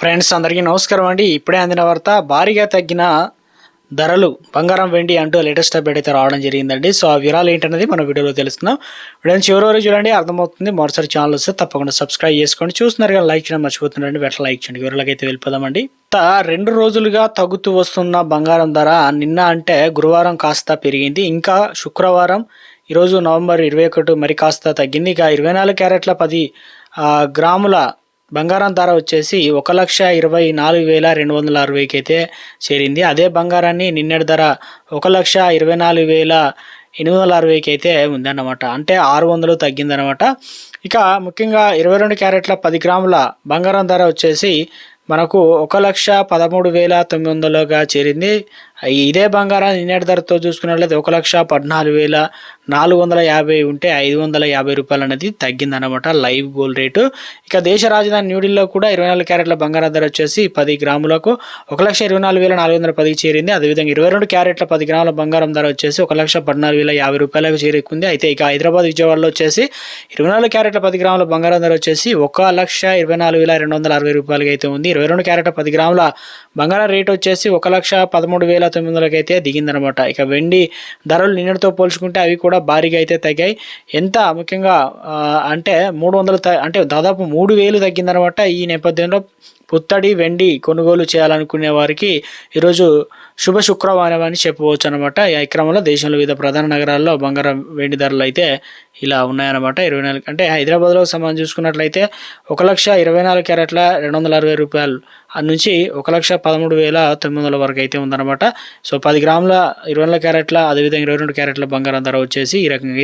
Friends అందరికీ నమస్కారం అండి. ఇప్పుడే అందిన వార్త భారీగా తగ్గిన ధరలు బంగారం వెండి అంటూ లేటెస్ట్ అప్డేట్ అయితే రావడం జరిగిందండి. సో ఆ వివరాలు ఏంటనేది మన వీడియోలో తెలుసుకుందాం. వీడియో చివరి వరకు చూడండి అర్థమవుతుంది. మరోసారి ఛానల్ వస్తే తప్పకుండా సబ్స్క్రైబ్ చేసుకోండి. చూస్తున్నారు కానీ లైక్ చేయడం మర్చిపోతున్నారండి వెంట లైక్ చేయండి. వివరాలకైతే అయితే వెళ్ళిపోదామండి. రెండు రోజులుగా తగ్గుతూ వస్తున్న బంగారం ధర నిన్న అంటే గురువారం కాస్త పెరిగింది. ఇంకా శుక్రవారం ఈరోజు నవంబర్ ఇరవై ఒకటి మరి కాస్త తగ్గింది. ఇక ఇరవై నాలుగు క్యారెట్ల పది గ్రాముల బంగారం ధర వచ్చేసి ఒక లక్ష ఇరవై నాలుగు వేల రెండు వందల అరవైకి అయితే చేరింది. అదే బంగారాన్ని నిన్నటి ధర ఒక లక్ష ఇరవై నాలుగు వేల ఎనిమిది వందల అరవైకి అయితే ఉందన్నమాట. అంటే ఆరు వందలు తగ్గిందనమాట ఇక ముఖ్యంగా ఇరవై రెండు క్యారెట్ల పది గ్రాముల బంగారం ధర వచ్చేసి మనకు ఒక లక్ష పదమూడు వేల తొమ్మిది వందలుగా చేరింది. ఇదే బంగారం నిన్నటి ధరతో చూసుకున్నట్లయితే ఒక లక్ష పద్నాలుగు వేల నాలుగు వందల యాభై ఉంటే ఐదు వందల యాభై రూపాయలు అనేది తగ్గిందన్నమాట లైవ్ గోల్డ్ రేటు. ఇక దేశ రాజధాని న్యూఢిల్లీలో కూడా ఇరవై నాలుగు క్యారెట్ల బంగారం ధర వచ్చేసి పది గ్రాములకు ఒక లక్ష ఇరవై నాలుగు వేల నాలుగు వందల పదికి చేరింది. అదేవిధంగా ఇరవై రెండు క్యారెట్ల పది గ్రాముల బంగారం ధర వచ్చేసి ఒక లక్ష పద్నాలుగు వేల యాభై రూపాయలకు చేరుకుంది. అయితే ఇక హైదరాబాద్ విజయవాడలో వచ్చేసి ఇరవై నాలుగు క్యారెట్ల పది గ్రాముల బంగారం ధర వచ్చేసి ఒక లక్ష ఇరవై నాలుగు వేల రెండు వందల అరవై రూపాయలకి అయితే ఉంది. ఇరవై రెండు క్యారెట్ పది గ్రాముల బంగారం రేట్ వచ్చేసి ఒక లక్ష పదమూడు వేల తొమ్మిది వందలకి అయితే దిగిందనమాట. ఇక వెండి ధరలు నిన్నటితో పోల్చుకుంటే అవి కూడా భారీగా అయితే తగ్గాయి. ఎంత ముఖ్యంగా అంటే మూడు వందలు త- అంటే దాదాపు మూడు వేలు తగ్గిందనమాట ఈ నేపథ్యంలో. పుత్తడి వెండి కొనుగోలు చేయాలనుకునే వారికి ఈరోజు శుభ శుక్రవారం అని చెప్పవచ్చు అనమాట ఈ క్రమంలో దేశంలో వివిధ ప్రధాన నగరాల్లో బంగారం వెండి ధరలు అయితే ఇలా ఉన్నాయన్నమాట. ఇరవై నాలుగు అంటే హైదరాబాద్లో సంబంధం చూసుకున్నట్లయితే ఒక లక్ష ఇరవై నాలుగు క్యారెట్ల రెండు వందల అరవై రూపాయలు నుంచి ఒక లక్ష పదమూడు వేల తొమ్మిది వందల వరకు అయితే ఉందన్నమాట. సో పది గ్రాముల ఇరవై నాలుగు క్యారెట్ల అదేవిధంగా ఇరవై రెండు క్యారెట్ల బంగారం ధర వచ్చేసి ఈ రకంగా